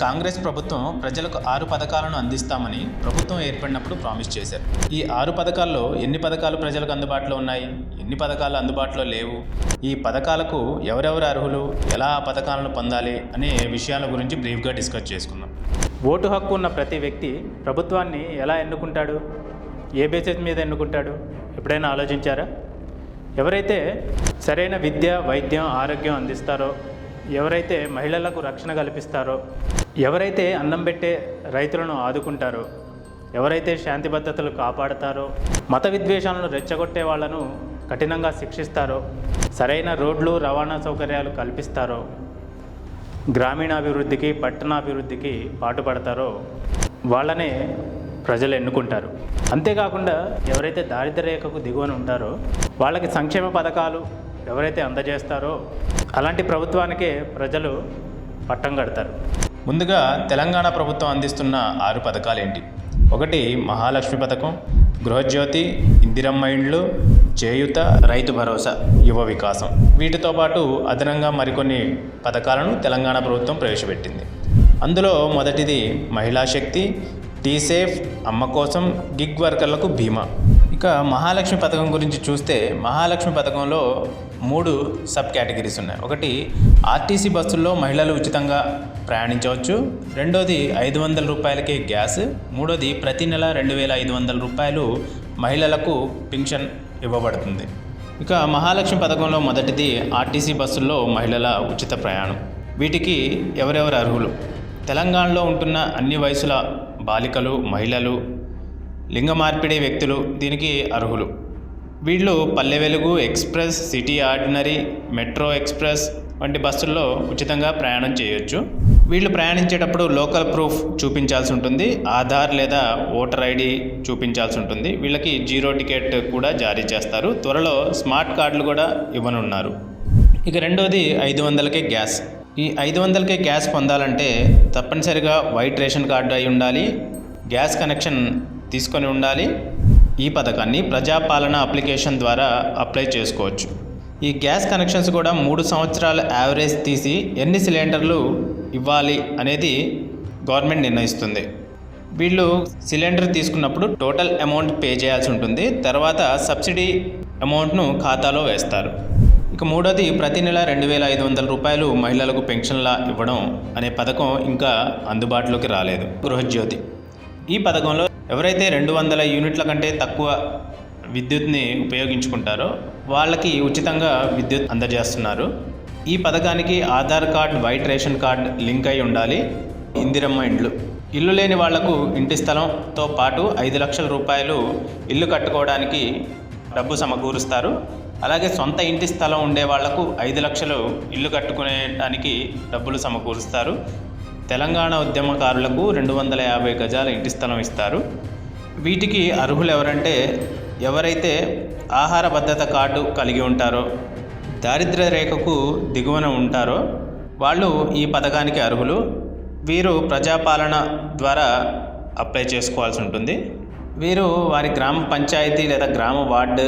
కాంగ్రెస్ ప్రభుత్వం ప్రజలకు ఆరు పథకాలను అందిస్తామని ప్రభుత్వం ఏర్పడినప్పుడు ప్రామిస్ చేశారు. ఈ ఆరు పథకాల్లో ఎన్ని పథకాలు ప్రజలకు అందుబాటులో ఉన్నాయి? ఎన్ని పథకాలు అందుబాటులో లేవు? ఈ పథకాలకు ఎవరెవరు అర్హులు? ఎలా ఆ పథకాలను పొందాలి? అనే విషయాల గురించి బ్రీఫ్గా డిస్కస్ చేసుకుందాం. ఓటు హక్కు ఉన్న ప్రతి వ్యక్తి ప్రభుత్వాన్ని ఎలా ఎన్నుకుంటాడు? ఏ బేసిస్ మీద ఎన్నుకుంటాడు? ఎప్పుడైనా ఆలోచించారా? ఎవరైతే సరైన విద్య వైద్యం ఆరోగ్యం అందిస్తారో ఎవరైతే మహిళలకు రక్షణ కల్పిస్తారో ఎవరైతే అన్నం పెట్టే రైతులను ఆదుకుంటారో ఎవరైతే శాంతి భద్రతలు కాపాడతారో మత విద్వేషాలను రెచ్చగొట్టే వాళ్ళను కఠినంగా శిక్షిస్తారో సరైన రోడ్లు రవాణా సౌకర్యాలు కల్పిస్తారో గ్రామీణాభివృద్ధికి పట్టణాభివృద్ధికి పాటుపడతారో వాళ్ళనే ప్రజలు ఎన్నుకుంటారు. అంతేకాకుండా ఎవరైతే దారిద్ర్య రేఖకు దిగువన ఉంటారో వాళ్ళకి సంక్షేమ పథకాలు ఎవరైతే అందజేస్తారో అలాంటి ప్రభుత్వానికే ప్రజలు పట్టం కడతారు. ముందుగా తెలంగాణ ప్రభుత్వం అందిస్తున్న ఆరు పథకాలు ఏంటి? ఒకటి మహాలక్ష్మి పథకం గృహజ్యోతి ఇందిరమ్మ ఇండ్లు చేయుత రైతు భరోసా యువ వికాసం. వీటితో పాటు అదనంగా మరికొన్ని పథకాలను తెలంగాణ ప్రభుత్వం ప్రవేశపెట్టింది. అందులో మొదటిది మహిళా శక్తి టీ సేఫ్ అమ్మ కోసం గిగ్ వర్కర్లకు బీమా. ఇక మహాలక్ష్మి పథకం గురించి చూస్తే మహాలక్ష్మి పథకంలో మూడు సబ్ కేటగిరీస్ ఉన్నాయి. ఒకటి ఆర్టీసీ బస్సుల్లో మహిళలు ఉచితంగా ప్రయాణించవచ్చు. రెండోది ఐదు వందల రూపాయలకే గ్యాస్. మూడోది ప్రతి నెల రెండు వేల ఐదు వందల రూపాయలు మహిళలకు పింఛన్ ఇవ్వబడుతుంది. ఇక మహాలక్ష్మి పథకంలో మొదటిది ఆర్టీసీ బస్సుల్లో మహిళల ఉచిత ప్రయాణం. వీటికి ఎవరెవరు అర్హులు? తెలంగాణలో ఉంటున్న అన్ని వయసుల బాలికలు మహిళలు లింగ మార్పిడి వ్యక్తులు దీనికి అర్హులు. వీళ్ళు Palle Velugu express city ordinary metro express వంటి బస్సుల్లో ఉచితంగా ప్రయాణం చేయొచ్చు. వీళ్ళు ప్రయాణించేటప్పుడు లోకల్ ప్రూఫ్ చూపించాల్సి ఉంటుంది. ఆధార్ లేదా ఓటర్ ఐడి చూపించాల్సి ఉంటుంది. వీళ్ళకి జీరో టికెట్ కూడా జారీ చేస్తారు. త్వరలో స్మార్ట్ కార్డులు కూడా ఇవ్వనున్నారు. ఇక రెండోది ఐదు వందలకే గ్యాస్. ఈ ఐదు వందలకే గ్యాస్ పొందాలంటే తప్పనిసరిగా వైట్ రేషన్ కార్డు అయి ఉండాలి. గ్యాస్ కనెక్షన్ తీసుకొని ఉండాలి. ఈ పథకాన్ని ప్రజాపాలన అప్లికేషన్ ద్వారా అప్లై చేసుకోవచ్చు. ఈ గ్యాస్ కనెక్షన్స్ కూడా మూడు సంవత్సరాల యావరేజ్ తీసి ఎన్ని సిలిండర్లు ఇవ్వాలి అనేది గవర్నమెంట్ నిర్ణయిస్తుంది. వీళ్ళు సిలిండర్ తీసుకున్నప్పుడు టోటల్ అమౌంట్ పే చేయాల్సి ఉంటుంది. తర్వాత సబ్సిడీ అమౌంట్ను ఖాతాలో వేస్తారు. ఇక మూడోది ప్రతి నెల రెండు వేల ఐదు వందల రూపాయలు మహిళలకు పెన్షన్లా ఇవ్వడం అనే పథకం ఇంకా అందుబాటులోకి రాలేదు. గృహజ్యోతి. ఈ పథకంలో ఎవరైతే రెండు వందల యూనిట్ల కంటే తక్కువ విద్యుత్ని ఉపయోగించుకుంటారో వాళ్ళకి ఉచితంగా విద్యుత్ అందజేస్తున్నారు. ఈ పథకానికి Aadhaar card white ration card link అయి ఉండాలి. ఇందిరమ్మ ఇండ్లు. ఇల్లు లేని వాళ్ళకు ఇంటి స్థలంతో పాటు ఐదు లక్షల రూపాయలు ఇల్లు కట్టుకోవడానికి డబ్బు సమకూరుస్తారు. అలాగే సొంత ఇంటి స్థలం ఉండే వాళ్ళకు ఐదు లక్షలు ఇల్లు కట్టుకునేటానికి డబ్బులు సమకూరుస్తారు. తెలంగాణ ఉద్యమకారులకు రెండు వందల యాభై గజాల ఇంటి స్థలం ఇస్తారు. వీటికి అర్హులు ఎవరంటే ఎవరైతే ఆహార భద్రత కార్డు కలిగి ఉంటారో దారిద్ర్య రేఖకు దిగువన ఉంటారో వాళ్ళు ఈ పథకానికి అర్హులు. వీరు ప్రజాపాలన ద్వారా అప్లై చేసుకోవాల్సి ఉంటుంది. వీరు వారి గ్రామ పంచాయతీ లేదా గ్రామ వార్డు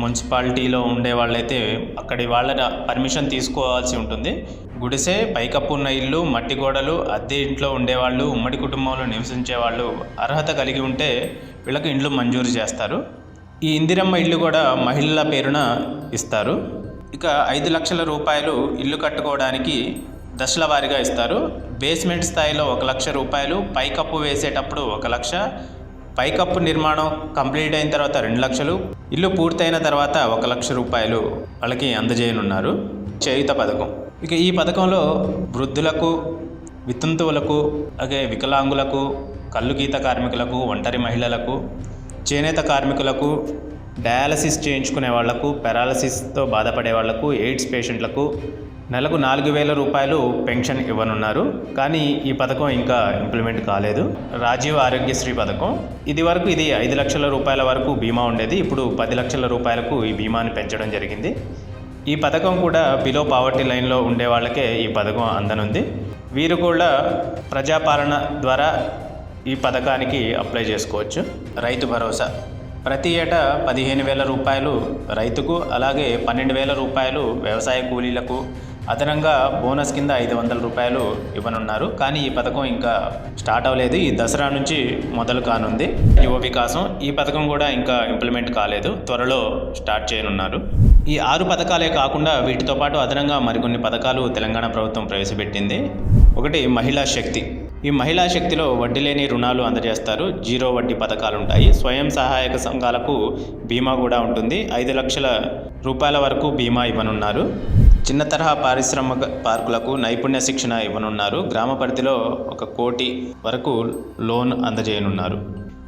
మున్సిపాలిటీలో ఉండే వాళ్ళైతే అక్కడి వాళ్ళ పర్మిషన్ తీసుకోవాల్సి ఉంటుంది. గుడిసె పైకప్పు ఉన్న ఇల్లు మట్టి గోడలు అద్దె ఇంట్లో ఉండేవాళ్ళు ఉమ్మడి కుటుంబంలో నివసించే వాళ్ళు అర్హత కలిగి ఉంటే వీళ్ళకి ఇండ్లు మంజూరు చేస్తారు. ఈ ఇందిరమ్మ ఇల్లు కూడా మహిళల పేరున ఇస్తారు. ఇక ఐదు లక్షల రూపాయలు ఇల్లు కట్టుకోవడానికి దశల వారీగా ఇస్తారు. బేస్మెంట్ స్థాయిలో ఒక లక్ష రూపాయలు పైకప్పు వేసేటప్పుడు ఒక లక్ష పైకప్పు నిర్మాణం కంప్లీట్ అయిన తర్వాత రెండు లక్షలు ఇల్లు పూర్తయిన తర్వాత ఒక లక్ష రూపాయలు వాళ్ళకి అందజేయనున్నారు చేయుత పథకం. ఇక ఈ పథకంలో వృద్ధులకు వితంతువులకు అలాగే వికలాంగులకు కళ్ళుగీత కార్మికులకు ఒంటరి మహిళలకు చేనేత కార్మికులకు డయాలసిస్ చేయించుకునే వాళ్ళకు పెరాలసిస్తో బాధపడే వాళ్ళకు ఎయిడ్స్ పేషెంట్లకు నెలకు నాలుగు వేల రూపాయలు పెన్షన్ ఇవ్వనున్నారు కానీ ఈ పథకం ఇంకా ఇంప్లిమెంట్ కాలేదు. రాజీవ్ ఆరోగ్యశ్రీ పథకం. ఇది వరకు ఇది ఐదు లక్షల రూపాయల వరకు బీమా ఉండేది. ఇప్పుడు పది లక్షల రూపాయలకు ఈ బీమాని పెంచడం జరిగింది. ఈ పథకం కూడా బిలో పావర్టీ లైన్లో ఉండే వాళ్ళకే ఈ పథకం అందనుంది. వీరు కూడా ప్రజాపాలన ద్వారా ఈ పథకానికి అప్లై చేసుకోవచ్చు. రైతు భరోసా. ప్రతి ఏటా పదిహేను వేల రూపాయలు రైతుకు అలాగే పన్నెండు వేల రూపాయలు వ్యవసాయ కూలీలకు అదనంగా బోనస్ కింద ఐదు వందల రూపాయలు ఇవ్వనున్నారు. కానీ ఈ పథకం ఇంకా స్టార్ట్ అవ్వలేదు. ఈ దసరా నుంచి మొదలు కానుంది. యువ వికాసం ఈ పథకం కూడా ఇంకా ఇంప్లిమెంట్ కాలేదు. త్వరలో స్టార్ట్ చేయనున్నారు. ఈ ఆరు పథకాలే కాకుండా వీటితో పాటు అదనంగా మరికొన్ని పథకాలు తెలంగాణ ప్రభుత్వం ప్రవేశపెట్టింది. ఒకటి మహిళా శక్తి. ఈ మహిళా శక్తిలో వడ్డీ లేని రుణాలు అందజేస్తారు. జీరో వడ్డీ పథకాలు ఉంటాయి స్వయం సహాయక సంఘాలకు బీమా కూడా ఉంటుంది. ఐదు లక్షల రూపాయల వరకు బీమా ఇవ్వనున్నారు. చిన్న తరహా పారిశ్రామిక పార్కులకు నైపుణ్య శిక్షణ ఇవ్వనున్నారు. గ్రామ పరిధిలో ఒక కోటి వరకు లోన్ అందజేయనున్నారు.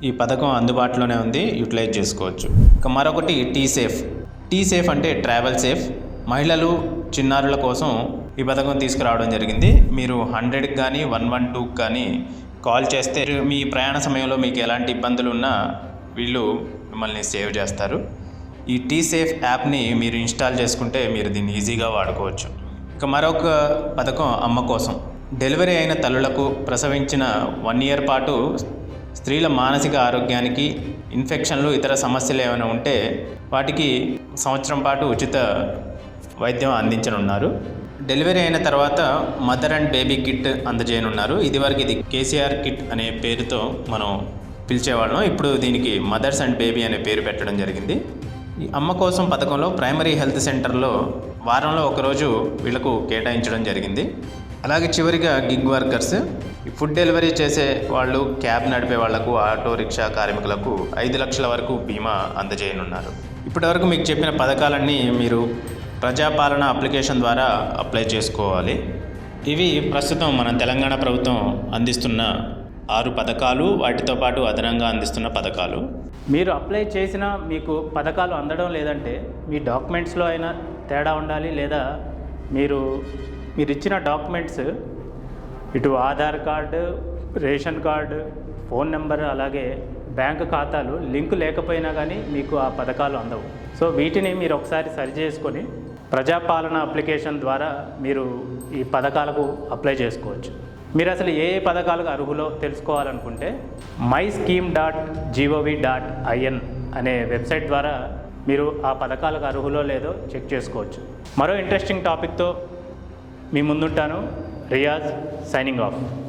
ఈ పథకం అందుబాటులోనే ఉంది. యూటిలైజ్ చేసుకోవచ్చు. ఇక మరొకటి టీ సేఫ్ టీ సేఫ్ అంటే ట్రావెల్ సేఫ్. మహిళలు చిన్నారుల కోసం ఈ పథకం తీసుకురావడం జరిగింది. మీరు హండ్రెడ్కి కానీ వన్ వన్ టూకి కానీ కాల్ చేస్తే మీ ప్రయాణ సమయంలో మీకు ఎలాంటి ఇబ్బందులు ఉన్నా వీళ్ళు మిమ్మల్ని సేవ్ చేస్తారు. ఈ టీ సేఫ్ యాప్ని మీరు ఇన్స్టాల్ చేసుకుంటే మీరు దీన్ని ఈజీగా వాడుకోవచ్చు. ఇక మరొక పథకం అమ్మ కోసం. డెలివరీ అయిన తల్లులకు ప్రసవించిన వన్ ఇయర్ పాటు స్త్రీల మానసిక ఆరోగ్యానికి ఇన్ఫెక్షన్లు ఇతర సమస్యలు ఏమైనా ఉంటే వాటికి సంవత్సరం పాటు ఉచిత వైద్యం అందించనున్నారు. డెలివరీ అయిన తర్వాత మదర్ అండ్ బేబీ కిట్ అందజేయనున్నారు. ఇదివరకు ఇది కేసీఆర్ కిట్ అనే పేరుతో మనం పిలిచేవాళ్ళం. ఇప్పుడు దీనికి మదర్స్ అండ్ బేబీ అనే పేరు పెట్టడం జరిగింది. ఈ అమ్మ కోసం పథకంలో ప్రైమరీ హెల్త్ సెంటర్లో వారంలో ఒకరోజు వీళ్ళకు కేటాయించడం జరిగింది. అలాగే చివరిగా గిగ్ వర్కర్స్ ఈ ఫుడ్ డెలివరీ చేసే వాళ్ళు క్యాబ్ నడిపే వాళ్ళకు ఆటో రిక్షా కార్మికులకు ఐదు లక్షల వరకు బీమా అందజేయనున్నారు. ఇప్పటివరకు మీకు చెప్పిన పథకాలన్నీ మీరు ప్రజాపాలన అప్లికేషన్ ద్వారా అప్లై చేసుకోవాలి. ఇవి ప్రస్తుతం మన తెలంగాణ ప్రభుత్వం అందిస్తున్న ఆరు పథకాలు వాటితో పాటు అదనంగా అందిస్తున్న పథకాలు. మీరు అప్లై చేసిన మీకు పథకాలు అందడం లేదంటే మీ డాక్యుమెంట్స్లో అయినా తేడా ఉండాలి లేదా మీరు మీరు ఇచ్చిన డాక్యుమెంట్స్ ఇటు Aadhaar card ration card phone number అలాగే బ్యాంక్ ఖాతాలు లింక్ లేకపోయినా కానీ మీకు ఆ పథకాలు అందవు. సో వీటిని మీరు ఒకసారి సరి చేసుకొని ప్రజాపాలన అప్లికేషన్ ద్వారా మీరు ఈ పథకాలకు అప్లై చేసుకోవచ్చు. మీరు అసలు ఏ ఏ పథకాలకు అర్హులో తెలుసుకోవాలనుకుంటే my scheme dot GOV dot IN అనే వెబ్సైట్ ద్వారా మీరు ఆ పథకాలకు అర్హులో లేదో చెక్ చేసుకోవచ్చు. మరో ఇంట్రెస్టింగ్ టాపిక్తో మీ ముందుంటాను. Riaz signing off.